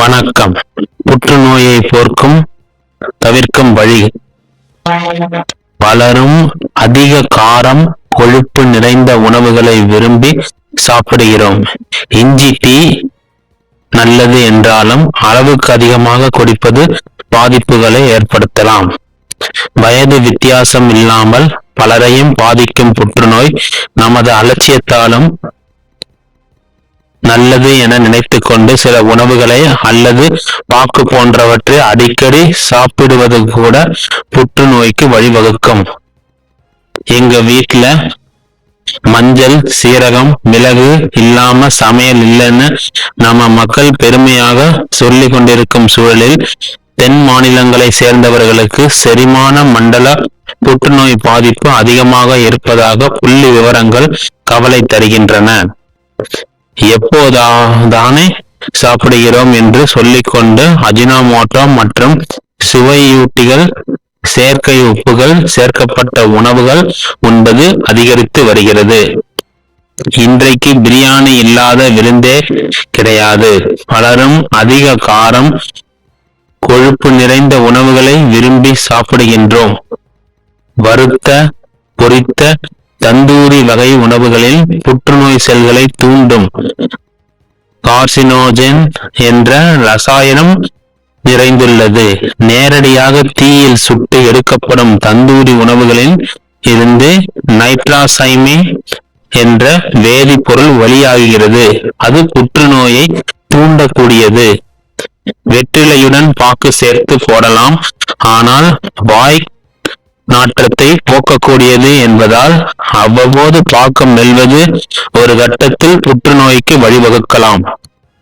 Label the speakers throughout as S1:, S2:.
S1: வணக்கம். புற்றுநோயை போர்க்கும் தவிர்க்கும் வழி. பலரும் அதிக காரம் கொழுப்பு நிறைந்த உணவுகளை விரும்பி சாப்பிடுகிறோம். இஞ்சி டீ நல்லது என்றாலும் அளவுக்கு அதிகமாக குடிப்பது பாதிப்புகளை ஏற்படுத்தலாம். வயது வித்தியாசம் இல்லாமல் பலரையும் பாதிக்கும் புற்றுநோய் நமது அலட்சியத்தாலும் நல்லது என நினைத்துக்கொண்டு சில உணவுகளை அல்லது பாக்கு போன்றவற்றை அடிக்கடி சாப்பிடுவது கூட புற்றுநோய்க்கு வழிவகுக்கும். எங்க வீட்டுல மஞ்சள் சீரகம் மிளகு இல்லாம சமையல் இல்லைன்னு நம்ம மக்கள் பெருமையாக சொல்லி கொண்டிருக்கும் சூழலில் தென் மாநிலங்களை சேர்ந்தவர்களுக்கு செரிமான மண்டல புற்றுநோய் பாதிப்பு அதிகமாக இருப்பதாக புள்ளி விவரங்கள் கவலை தருகின்றன. எப்போதா தானே சாப்பிடுகிறோம் என்று சொல்லிக்கொண்டு அஜினாமோட்டோ மற்றும் சுவையூட்டிகள் செயற்கை உப்புகள் சேர்க்கப்பட்ட உணவுகள் உண்பது அதிகரித்து வருகிறது. இன்றைக்கு பிரியாணி இல்லாத விருந்தே கிடையாது. பலரும் அதிக காரம் கொழுப்பு நிறைந்த உணவுகளை விரும்பி சாப்பிடுகின்றோம். வறுத்த பொரித்த தந்தூரி வகை உணவுகளில் புற்றுநோய் செல்களை தூண்டும். கார்சினோஜன் என்ற ரசாயனம் நிறைந்துள்ளது. நேரடியாக தீயில் சுட்டு எடுக்கப்படும் தந்தூரி உணவுகளில் இருந்து நைட்ராசைமே என்ற வேதிப்பொருள் வழியாகிறது அது புற்றுநோயை தூண்டக்கூடியது. வெற்றிலையுடன் பாக்கு சேர்த்து போடலாம். ஆனால் வாய் நாற்றத்தை போக்கக்கூடியது என்பதால் அவ்வப்போது பாக்கம் மெல்வது ஒரு கட்டத்தில் புற்றுநோய்க்கு வழிவகுக்கலாம்.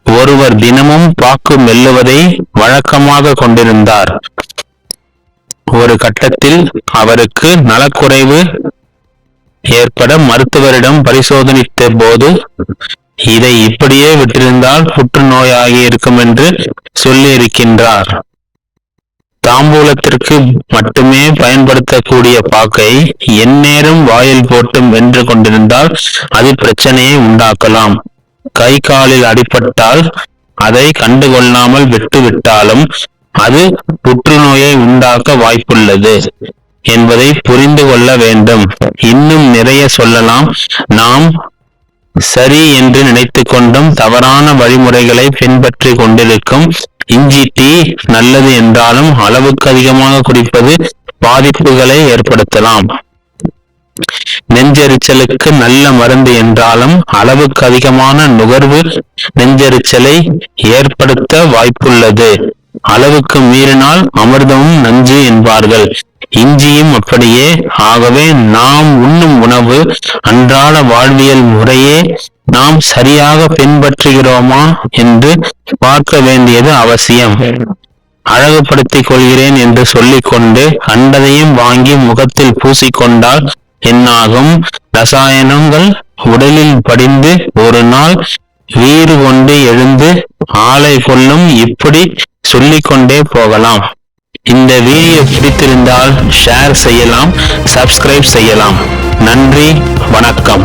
S1: ஒருவர் தினமும் பாக்கு மெல்லுவதை வழக்கமாக கொண்டிருந்தார். ஒரு கட்டத்தில் அவருக்கு நலக்குறைவு ஏற்பட மருத்துவரிடம் பரிசோதனித்த போது இதை இப்படியே விட்டிருந்தால் புற்றுநோயாகி இருக்கும் என்று சொல்லியிருக்கின்றார். தாம்பூலத்திற்கு மட்டுமே பயன்படுத்தக்கூடிய பாக்கை எந்நேரம் வாயில் போட்டு வென்று கொண்டிருந்தால் அது பிரச்சனையை உண்டாக்கலாம். கை காலில் அடிபட்டால் அதை கண்டுகொள்ளாமல் விட்டுவிட்டாலும் அது புற்றுநோயை உண்டாக்க வாய்ப்புள்ளது என்பதை புரிந்து கொள்ள வேண்டும். இன்னும் நிறைய சொல்லலாம். நாம் சரி என்று நினைத்து கொண்டும் தவறான வழிமுறைகளை பின்பற்றி கொண்டிருக்கும் இஞ்சி டீ நல்லது என்றாலும் அளவுக்கு அதிகமாக குடிப்பது பாதிப்புகளை ஏற்படுத்தலாம். நெஞ்செரிச்சலுக்கு நல்ல மருந்து என்றாலும் அளவுக்கு அதிகமான நுகர்வு நெஞ்செரிச்சலை ஏற்படுத்த வாய்ப்புள்ளது. அளவுக்கு மீறினால் அமிர்தமும் நஞ்சு என்பார்கள். இஞ்சியும் அப்படியே. ஆகவே நாம் உண்ணும் உணவு அன்றாட வாழ்வியல் முறையே நாம் சரியாக பின்பற்றுகிறோமா என்று பார்க்க வேண்டியது அவசியம். அழகுபடுத்திக் கொள்கிறேன் என்று சொல்லிக்கொண்டு கண்டதையும் வாங்கி முகத்தில் பூசிக்கொண்டால் என்னாகும்? ரசாயனங்கள் உடலில் படிந்து ஒரு நாள் வீறு கொண்டு எழுந்து ஆளை கொள்ளும் இப்படி சொல்லிக்கொண்டே போகலாம். இந்த வீடியோ பிடித்திருந்தால் ஷேர் செய்யலாம் சப்ஸ்கிரைப் செய்யலாம். நன்றி வணக்கம்.